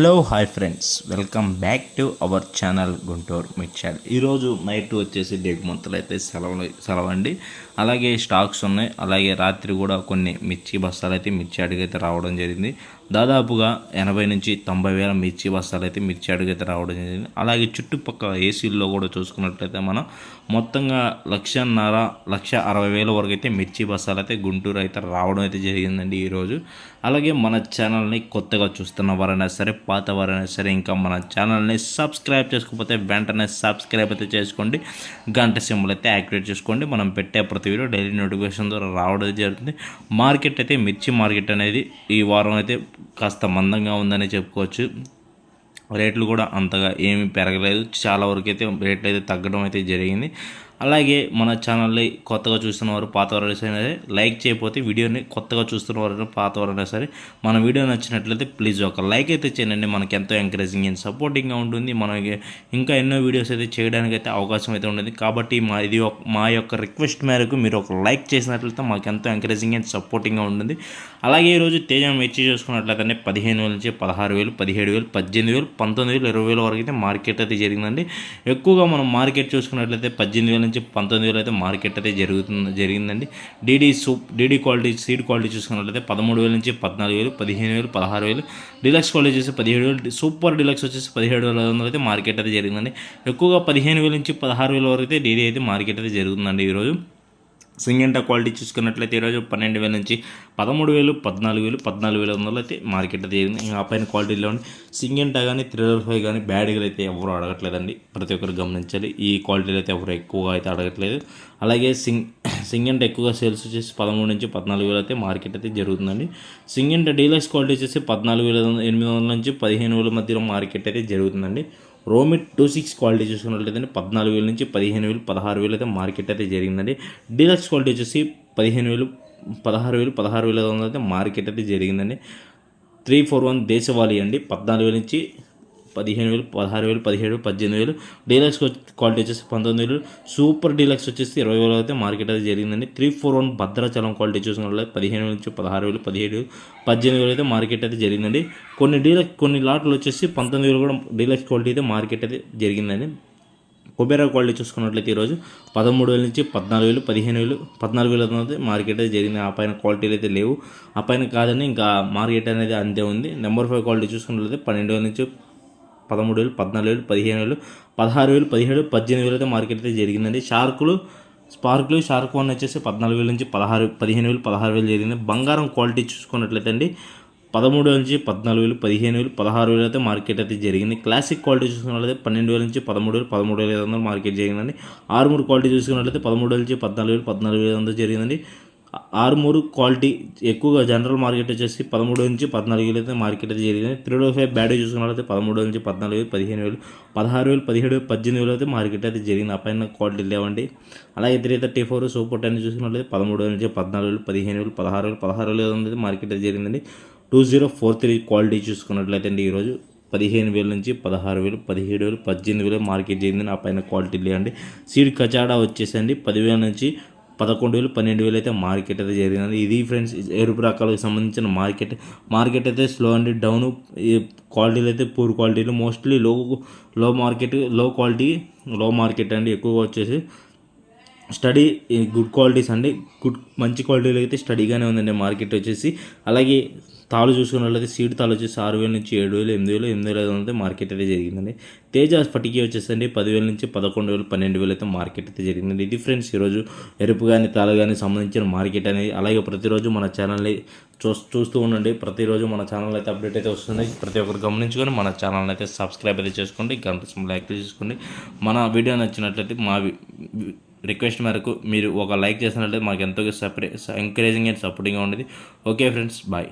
Hello hi friends welcome back to our channel Guntur మిర్చాల్ ఈరోజు night వచ్చేసి deck మొత్తం అయితే సెలవు సెలవండి. అలాగే స్టాక్స్ ఉన్నాయి. అలాగే రాత్రి కూడా కొన్ని మిర్చి బస్తాలు అయితే మిర్చి అడిగైతే రావడం జరిగింది. దాదాపుగా ఎనభై నుంచి తొంభై వేల మిర్చి బస్తాలు అయితే మిర్చి అడుగైతే రావడం జరిగింది. అలాగే చుట్టుపక్కల ఏసీల్లో కూడా చూసుకున్నట్లయితే మనం మొత్తంగా లక్షన్నర లక్ష అరవై వేల వరకు అయితే మిర్చి బస్తాలు అయితే గుంటూరు అయితే రావడం అయితే జరిగిందండి ఈరోజు. అలాగే మన ఛానల్ని కొత్తగా చూస్తున్న వారైనా సరే పాత వారైనా సరే ఇంకా మన ఛానల్ని సబ్స్క్రైబ్ చేసుకోకపోతే వెంటనే సబ్స్క్రైబ్ అయితే చేసుకోండి. గంట సింబల్ అయితే యాక్టివేట్ చేసుకోండి. మనం పెట్టే ప్రతి వీడియో డైలీ నోటిఫికేషన్ ద్వారా రావడం జరుగుతుంది. మార్కెట్ అయితే మిర్చి మార్కెట్ అనేది ఈ వారం అయితే కాస్త మందంగా ఉందనే చెప్పుకోవచ్చు. రేట్లు కూడా అంతగా ఏమీ పెరగలేదు. చాలా వరకు అయితే రేట్లు అయితే తగ్గడం అయితే జరిగింది. అలాగే మన ఛానల్ని కొత్తగా చూస్తున్న వారు సరే లైక్ చేయకపోతే వీడియోని కొత్తగా చూస్తున్న వారు సరే మన వీడియో నచ్చినట్లయితే ప్లీజ్ ఒక లైక్ అయితే చేయండి. మనకి ఎంతో ఎంకరేజింగ్ అండ్ సపోర్టింగ్గా ఉంటుంది. మనకి ఇంకా ఎన్నో వీడియోస్ అయితే చేయడానికి అయితే అవకాశం అయితే ఉంటుంది. కాబట్టి మా ఇది ఒక- మా యొక్క రిక్వెస్ట్ మేరకు మీరు ఒక లైక్ చేసినట్లయితే మాకు ఎంతో ఎంకరేజింగ్ అండ్ సపోర్టింగ్గా ఉంటుంది. అలాగే ఈరోజు తేజ మిర్చి చూసుకున్నట్లయితే పదిహేను వేల నుంచి పదహారు వేలు పదిహేడు వేలు పద్దెనిమిది వేలు పంతొమ్మిది వేలు ఇరవై వేల వరకు అయితే మార్కెట్ అయితే జరిగిందండి. ఎక్కువగా మనం మార్కెట్ చూసుకున్నట్లయితే పద్దెనిమిది వేల నుంచి పంతొమ్మిది వేలు అయితే మార్కెట్ అయితే జరుగుతుంది జరిగిందండి. డీడీ సూప్ డీడీ క్వాలిటీ సీడ్ క్వాలిటీ చూసుకున్నట్లయితే పదమూడు వేల నుంచి పద్నాలుగు వేలు పదిహేను వేలు పదహారు వేలు. డిలక్స్ క్వాలిటీ వచ్చేసి పదిహేడు వేలు సూపర్ డిలక్స్ వచ్చేసి పదిహేడు వేల ఐదు వందలు అయితే మార్కెట్ అయితే జరిగిందండి. ఎక్కువగా పదిహేను వేల నుంచి పదహారు వేల వరకు అయితే డీడీ అయితే మార్కెట్ అయితే జరుగుతుందండి ఈరోజు. సింగంటా క్వాలిటీ చూసుకున్నట్లయితే ఈరోజు పన్నెండు వేల నుంచి పదమూడు వేలు పద్నాలుగు వేలు పద్నాలుగు వేల వందలు అయితే మార్కెట్ అయితే జరిగింది ఇంకా ఆ పైన క్వాలిటీలో సింగంటా కానీ త్రిడల్ ఫైవ్ కానీ బ్యాడ్గా అయితే ఎవరు అడగట్లేదండి. ప్రతి ఒక్కరు గమనించాలి. ఈ క్వాలిటీలు అయితే ఎవరు ఎక్కువగా అయితే అడగట్లేదు. అలాగే సింగ్ సింగంట ఎక్కువగా సేల్స్ వచ్చేసి పదమూడు నుంచి పద్నాలుగు వేలు అయితే మార్కెట్ అయితే జరుగుతుందండి. సింగంట డీలక్స్ క్వాలిటీ వచ్చేసి పద్నాలుగు వేల ఎనిమిది వందల నుంచి పదిహేను వేల మధ్యలో మార్కెట్ అయితే జరుగుతుందండి. రోమిట్ టూ సిక్స్ క్వాలిటీ చూసుకున్నట్లయితే పద్నాలుగు వేల నుంచి పదిహేను వేలు పదహారు వేలు అయితే మార్కెట్ అయితే జరిగిందండి. డీలక్స్ క్వాలిటీ వచ్చేసి పదిహేను వేలు పదహారు వేలు పదహారు వేల అయితే మార్కెట్ అయితే జరిగిందండి. త్రీ ఫోర్ వన్ దేశవాళీ అండి. పద్నాలుగు వేల నుంచి పదిహేను వేలు పదహారు వేలు పదిహేడు పద్దెనిమిది వేలు. డీలక్స్ క్వాలిటీ వచ్చేసి పంతొమ్మిది వేలు. సూపర్ డీలక్స్ వచ్చేసి ఇరవై వేలు అయితే మార్కెట్ అయితే జరిగిందండి. Three four one Bhadrachalam quality చూసుకున్నట్లయితే పదిహేను వేల నుంచి పదహారు వేలు పదిహేడు పద్దెనిమిది వేలు అయితే మార్కెట్ అయితే జరిగిందండి. కొన్ని డీలక్స్ కొన్ని లాట్లు వచ్చేసి పంతొమ్మిది వేలు కూడా డీలక్స్ క్వాలిటీ అయితే మార్కెట్ అయితే జరిగిందండి. కుబేరా క్వాలిటీ చూసుకున్నట్లయితే ఈరోజు పదమూడు వేల నుంచి పద్నాలుగు వేలు పదిహేను వేలు పద్నాలుగు వేల అయితే మార్కెట్ అయితే జరిగింది. ఆ పైన క్వాలిటీలు అయితే లేవు. ఆ పైన కాదని ఇంకా మార్కెట్ అనేది అంతే ఉంది. నెంబర్ ఫైవ్ క్వాలిటీ చూసుకున్నట్లయితే పన్నెండు వేల నుంచి పదమూడు వేలు పద్నాలుగు వేలు పదిహేను వేలు పదహారు వేలు పదిహేడు పద్దెనిమిది వేలు అయితే మార్కెట్ అయితే జరిగిందండి. షార్కులు స్పార్కులు షార్క్ వన్ వచ్చేసి పద్నాలుగు వేల నుంచి పదహారు పదిహేను వేలు పదహారు వేలు జరిగింది. బంగారం క్వాలిటీ చూసుకున్నట్లయితే అండి పదమూడు వేల నుంచి పద్నాలుగు వేలు పదిహేను వేలు పదహారు వేలు అయితే మార్కెట్ అయితే జరిగింది. క్లాసిక్ క్వాలిటీ చూసుకున్నట్లయితే పన్నెండు వేల నుంచి పదమూడు వేలు పదమూడు వేల ఐదు వందలు మార్కెట్ జరిగిందండి. ఆరుమూరు క్వాలిటీ చూసుకున్నట్లయితే పదమూడు వేల నుంచి పద్నాలుగు వేలు పద్నాలుగు వేల ఐదు వందలు జరిగిందండి. ఆరుమూరు క్వాలిటీ ఎక్కువగా జనరల్ మార్కెట్ వచ్చేసి పదమూడు నుంచి పద్నాలుగు వేలు అయితే మార్కెట్ అయితే జరిగింది త్రీ డో ఫైవ్ బ్యాటరీ చూసుకున్నట్లయితే పదమూడు నుంచి పద్నాలుగు వేలు పదిహేను వేలు పదహారు వేలు పదిహేడు వేలు పద్దెనిమిది వేలు అయితే మార్కెట్ అయితే జరిగింది ఆ పైన క్వాలిటీ లేవండి. అలాగే three thirty four super ten చూసుకున్నట్లయితే పదమూడు నుంచి పద్నాలుగు వేలు పదిహేను వేలు పదహారు వేలు పదహారు వేలు అయితే మార్కెట్ అయితే జరిగిందండి two zero four three quality చూసుకున్నట్లయితే అండి ఈరోజు పదిహేను వేల నుంచి పదహారు వేలు పదిహేడు వేలు పద్దెనిమిది వేలు మార్కెట్ జరిగింది ఆ పైన క్వాలిటీ లేదండి సీడ్ కచాడా వచ్చేసండి పదివేల నుంచి పదకొండు వేలు పన్నెండు వేలు అయితే మార్కెట్ అయితే జరిగింది ఇది ఫ్రెండ్స్ ఎరుపు రకాలకు సంబంధించిన మార్కెట్. మార్కెట్ అయితే స్లో అండ్ డౌన్. ఈ క్వాలిటీలు అయితే పూర్ క్వాలిటీలు. మోస్ట్లీ లో లో మార్కెట్లో క్వాలిటీ లో మార్కెట్ అండి. ఎక్కువగా వచ్చేసి స్టడీ గుడ్ క్వాలిటీస్ అండి. గుడ్ మంచి క్వాలిటీలో అయితే స్టడీగానే ఉందండి మార్కెట్ వచ్చేసి. అలాగే తాళ్ళు చూసుకున్నట్లయితే సీడ్ తాళ్ళు వచ్చేసి ఆరు వేల నుంచి ఏడు వేలు ఎనిమిది వేలు ఎనిమిది వేల ఐదు వందలు అయితే మార్కెట్ అయితే జరిగిందండి. తేజ స్ఫటికి వచ్చేసండి పదివేల నుంచి పదకొండు వేలు పన్నెండు వేలు అయితే మార్కెట్ అయితే జరిగిందండి. ఇది ఫ్రెండ్స్ ఈరోజు ఎరుపు కానీ తాళు కానీ సంబంధించిన మార్కెట్ అనేది అలాగే ప్రతిరోజు మన ఛానల్ని చూ చూస్తూ ఉండండి. ప్రతిరోజు మన ఛానల్ అయితే అప్డేట్ అయితే వస్తుంది. ప్రతి ఒక్కరు గమనించుకొని మన ఛానల్ అయితే సబ్స్క్రైబ్ అయితే చేసుకోండి. గంట లైక్ చేసుకోండి. మన వీడియో నచ్చినట్లయితే మా రిక్వెస్ట్ మేరకు మీరు ఒక లైక్ చేసినట్లయితే మాకు ఎంతో సపరే ఎంకరేజింగ్ అండ్ సపోర్టింగ్గా ఉండేది ఓకే ఫ్రెండ్స్ బాయ్